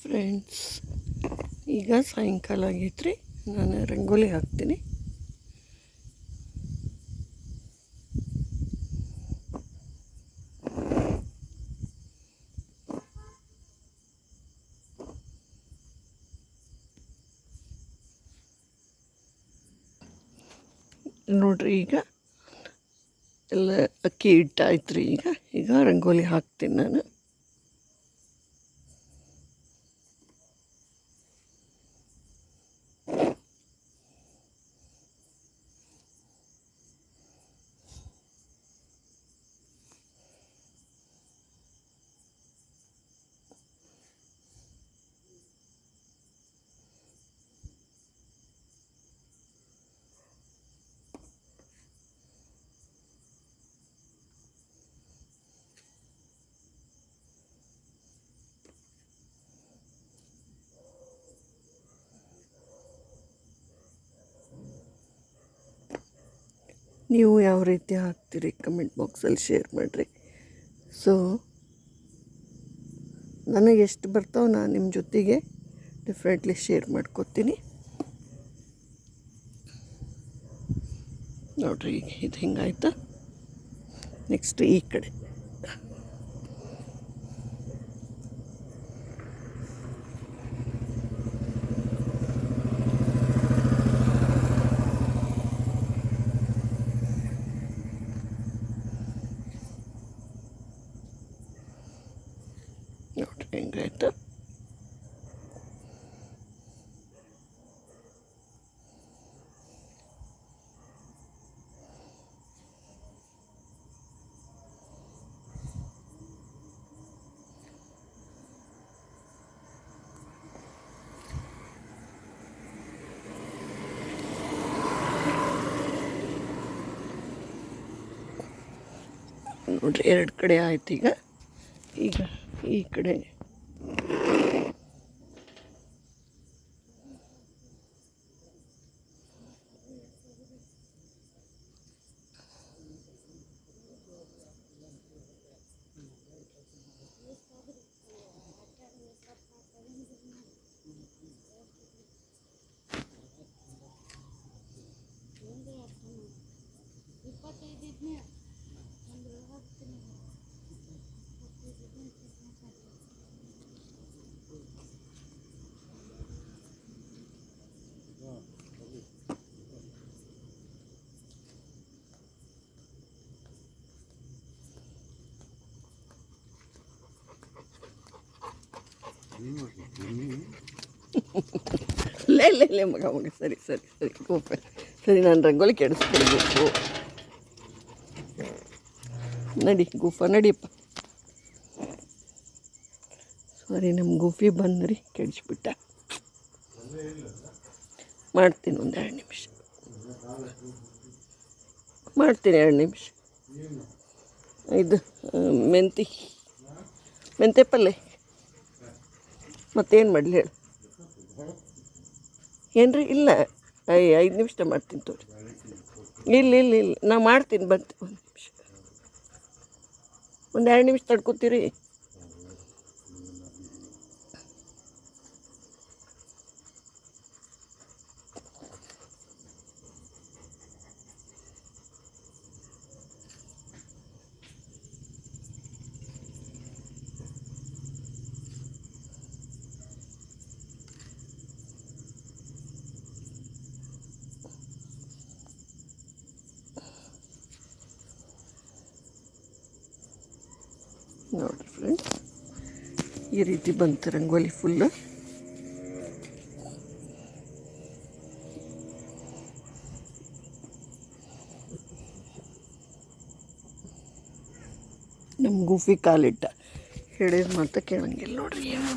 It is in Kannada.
ಫ್ರೆಂಡ್ಸ್ ಈಗ ಸಾಯಂಕಾಲ ಆಗೈತ್ರಿ, ನಾನು ರಂಗೋಲಿ ಹಾಕ್ತೀನಿ. ನೋಡ್ರಿ ಈಗ, ಎಲ್ಲ ಅಕ್ಕಿ ಹಿಟ್ಟಾಯ್ತು ರೀ ಈಗ ಈಗ ರಂಗೋಲಿ ಹಾಕ್ತೀನಿ ನಾನು. ನೀವು ಯಾವ ರೀತಿ ಹಾಕ್ತೀರಿ ಕಮೆಂಟ್ ಬಾಕ್ಸಲ್ಲಿ ಶೇರ್ ಮಾಡಿರಿ. ಸೊ ನನಗೆ ಎಷ್ಟು ಬರ್ತಾವೆ ನಾನು ನಿಮ್ಮ ಜೊತೆಗೆ ಡಿಫ್ರೆಂಟ್ಲಿ ಶೇರ್ ಮಾಡ್ಕೊತೀನಿ. ನೋಡ್ರಿ, ಇದು ಹಿಂಗಾಯ್ತು? ನೆಕ್ಸ್ಟ್ ಈ ಕಡೆ. ನೋಡ್ರಿ ಹೆಂಗಾಯ್ತು ನೋಡ್ರಿ ಎರಡು ಕಡೆ ಆಯ್ತು ಈಗ ಈಗ ಈ ಕಡೆ ಲೇ ಇಲ್ಲ ಇಲ್ಲ ಮಗ ಮಗ, ಸರಿ ಸರಿ ಸರಿ ಗೋಪ ಸರಿ, ನಾನು ರಂಗೋಲಿ ಕೆಡಿಸ್ತೀನಿ ನಡಿ ಗೂಫ ನಡಿಯಪ್ಪ. ಸಾರಿ ನಮ್ಮ ಗೂಫಿ ಬಂದ್ರಿ, ಕೆಡಿಸ್ಬಿಟ್ಟ. ಮಾಡ್ತೀನಿ ಒಂದು ಎರಡು ನಿಮಿಷ. ಮಾಡ್ತೀನಿ ಎರಡು ನಿಮಿಷ. ಇದು ಮೆಂತಿ. ಮೆಂತೆ ಪಲ್ಯ ಮತ್ತೇನು ಮಾಡಲಿ ಹೇಳಿ. ಏನ್ರಿ? ಇಲ್ಲ. ಐ, ಐದು ನಿಮಿಷ ಮಾಡ್ತೀನಿ ತೋರಿ. ಇಲ್ಲ ಇಲ್ಲ ಇಲ್ಲ. ನಾ ಮಾಡ್ತೀನಿ ಬಂತು ಒಂದು ನಿಮಿಷ. ಒಂದು ಎರಡು ನಿಮಿಷ ತಡ್ಕೊತೀರಿ. ನೋಡಿರಿ ಫ್ರೆಂಡ್ಸ್ ಈ ರೀತಿ ಬಂತು ರಂಗೋಲಿ ಫುಲ್ಲು ನಮ್ಮ ಗುಫಿ ಕಾಲಿಟ್ಟ. ಹೇಳಿದ ಮಾತ ಕೇಳಂಗಿಲ್ಲ ನೋಡ್ರಿ.